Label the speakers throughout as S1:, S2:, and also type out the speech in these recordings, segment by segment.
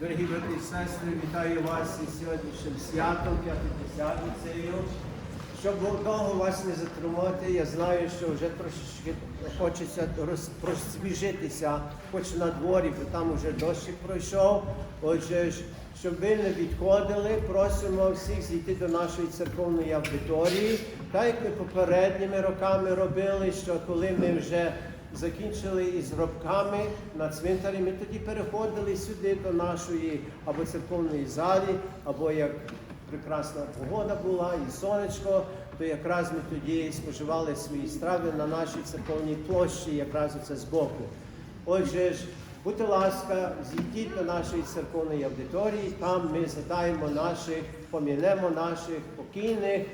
S1: Дорогі брати і сестри, вітаю вас із сьогоднішнім святом, п'ятидесятницею. Щоб довго вас не затримати, я знаю, що вже трошечки хочеться роз- просвіжитися, хоч на дворі, бо там вже дощик пройшов. Отже, щоб ви не відходили, просимо всіх зійти до нашої церковної аудиторії, так як ми попередніми роками робили, що коли ми вже закінчили із гробками на цвинтарі, ми тоді переходили сюди до нашої або церковної залі, або як прекрасна погода була і сонечко, то якраз ми тоді споживали свої страви на нашій церковній площі, якраз оце збоку. Отже ж, будьте ласка, зійдіть до нашої церковної аудиторії, там ми згадаємо наших, помінемо наших покійних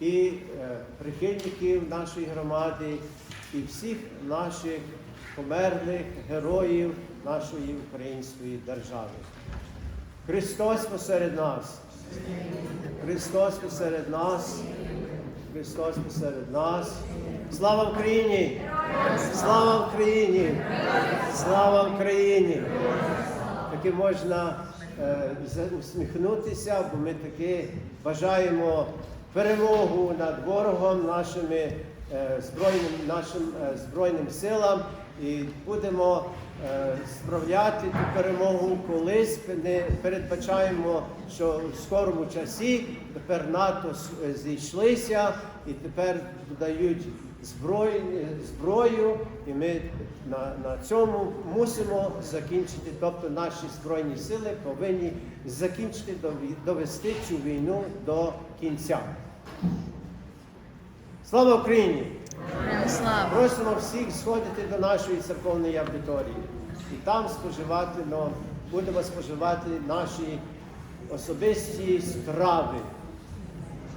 S1: і е, прихильників нашої громади, і всіх наших померлих героїв нашої української держави. Христос посеред нас. Христос посеред нас. Христос посеред нас. Слава Україні! Слава Україні! Слава Україні! Таки можна е, усміхнутися, бо ми таки бажаємо перемогу над ворогом нашими е, збройним, нашим е, збройним силам і будемо е, справляти ту перемогу колись. Не передбачаємо, що в скорому часі тепер НАТО зійшлися і тепер дають зброю, зброю, і ми на, на цьому мусимо закінчити. Тобто наші збройні сили повинні закінчити довести цю війну до кінця. Слава Україні!
S2: Слава!
S1: Просимо всіх сходити до нашої церковної аудиторії і там споживати, ну, будемо споживати наші особисті страви.